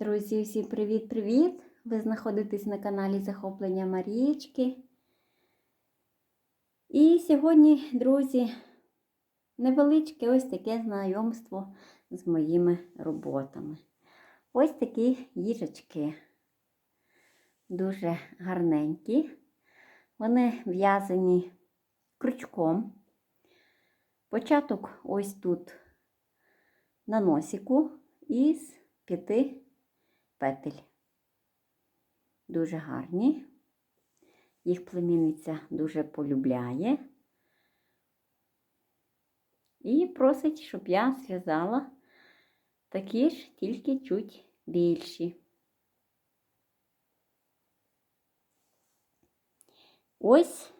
Друзі, всім привіт-привіт! Ви знаходитесь на каналі Захоплення Марієчки. І сьогодні, друзі, невеличке ось таке знайомство з моїми роботами. Ось такі їжачки. Дуже гарненькі. Вони в'язані крючком. Початок ось тут на носику із п'яти петель. Дуже гарні. Їх племінниця дуже полюбляє. І просить, щоб я зв'язала такі ж, тільки чуть більші. Ось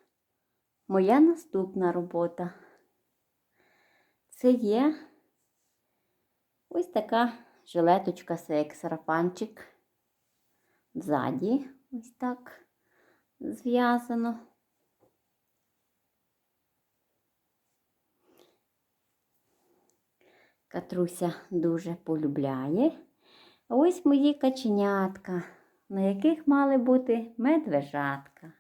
моя наступна робота. Це є ось така жилеточка, це як сарафанчик. Ззаді ось так зв'язано. Катруся дуже полюбляє. Ось мої каченятка, на яких мали бути медвежатка.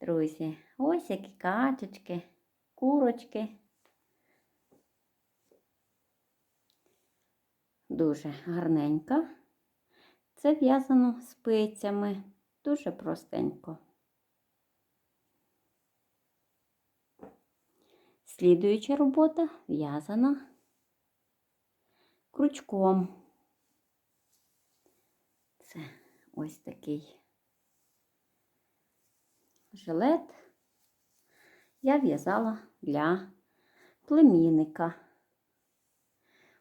Друзі, ось які качечки, курочки. Дуже гарненька. Це в'язано спицями, дуже простенько. Слідуюча робота в'язана крючком. Це ось такий жилет. Я в'язала для племінника.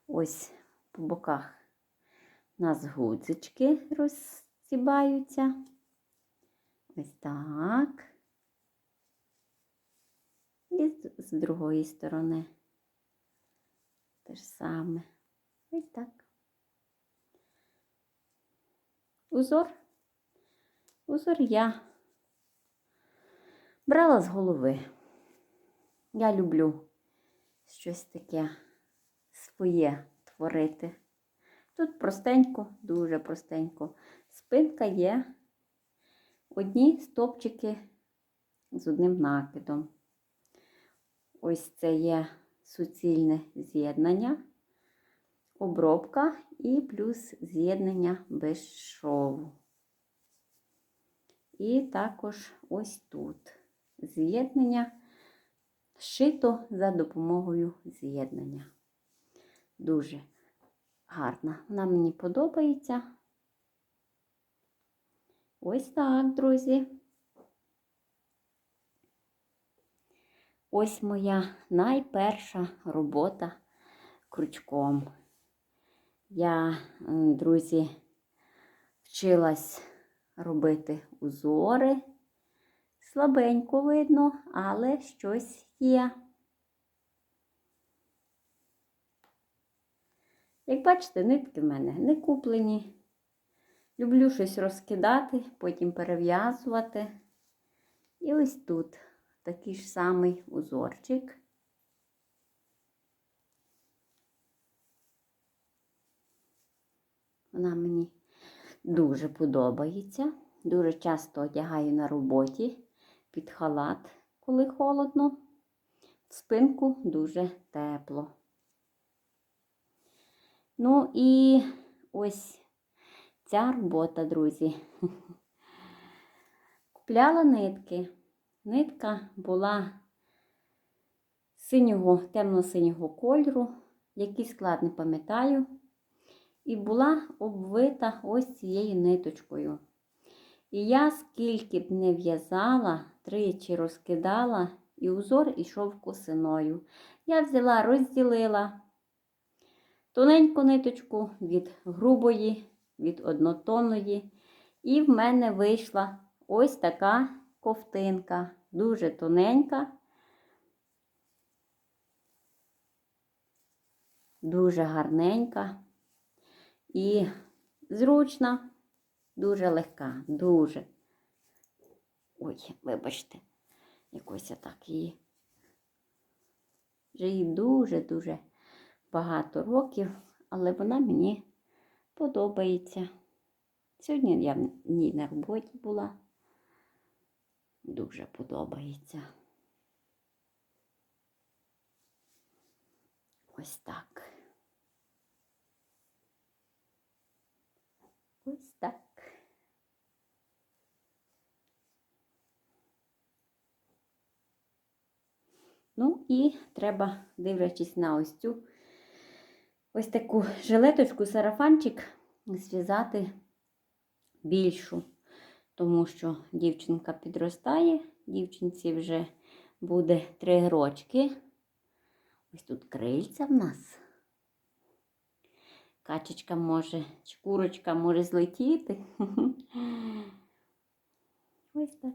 Ось по боках у нас гудзички розсібаються. Ось так. І з другої сторони те ж саме. Ось так. Узор. Узор я брала з голови. Я люблю щось таке своє творити. Тут простенько, дуже простенько. Спинка є одні стопчики з одним накидом. Ось це є суцільне з'єднання, обробка і плюс з'єднання без шову. І також ось тут з'єднання шито за допомогою з'єднання. Дуже гарна. Вона мені подобається. Ось так, друзі. Ось моя найперша робота крючком. Я, друзі, вчилась робити узори. Слабенько видно, але щось є. Як бачите, нитки в мене не куплені. Люблю щось розкидати, потім перев'язувати. І ось тут такий ж самий узорчик. Вона мені дуже подобається. Дуже часто одягаю на роботі під халат, коли холодно. В спинку дуже тепло. Ну і ось ця робота, друзі. Купляла нитки. Нитка була синього, темно-синього кольору, який склад не пам'ятаю, і була обвита ось цією ниточкою. І я скільки б не в'язала, тричі розкидала, і узор ішов косиною. Я взяла, розділила тоненьку ниточку від грубої, від однотонної. І в мене вийшла ось така ковтинка, дуже тоненька, дуже гарненька і зручна, дуже легка, дуже. Ой, вибачте, якось я так її. Вже їй дуже-дуже багато років, але вона мені подобається. Сьогодні я в ній на роботі була. Дуже подобається. Ось так. Ось так. Ну і треба, дивлячись на ось цю ось таку жилеточку, сарафанчик, зв'язати більшу, тому що дівчинка підростає, дівчинці вже буде три рочки. Ось тут крильця в нас. Качечка може, чи курочка може злетіти. Ось так.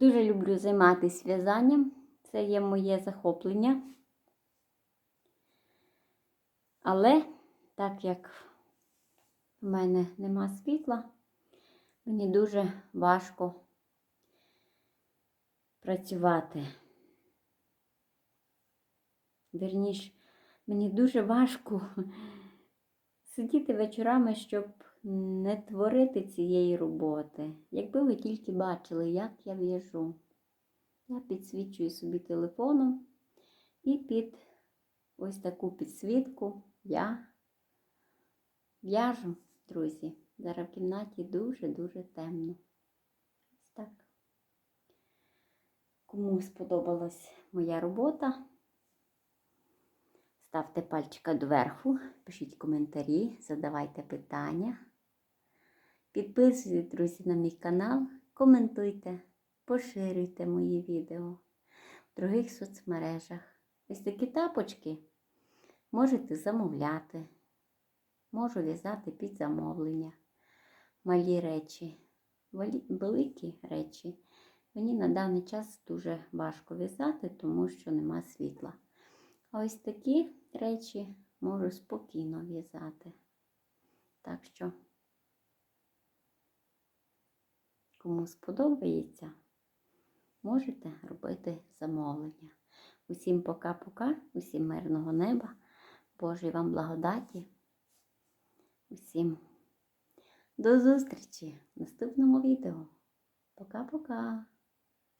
Дуже люблю займатися в'язанням. Це є моє захоплення. Але так як в мене нема світла, мені дуже важко працювати. Вірніш, мені дуже важко сидіти вечорами, щоб не творити цієї роботи. Якби ви тільки бачили, як я в'яжу. Я підсвічую собі телефоном і під ось таку підсвітку я в'яжу, друзі. Зараз в кімнаті дуже-дуже темно. Ось так. Кому сподобалась моя робота, ставте пальчика доверху, пишіть коментарі, задавайте питання. Підписуйтесь, друзі, на мій канал, коментуйте, поширюйте мої відео в других соцмережах. Ось такі тапочки можете замовляти. Можу в'язати під замовлення. Малі речі, великі речі. Мені на даний час дуже важко в'язати, тому що нема світла. А ось такі речі можу спокійно в'язати. Так що, кому сподобається, можете робити замовлення. Усім пока-пока, усім мирного неба, Божої вам благодаті. Усім до зустрічі в наступному відео. Пока-пока!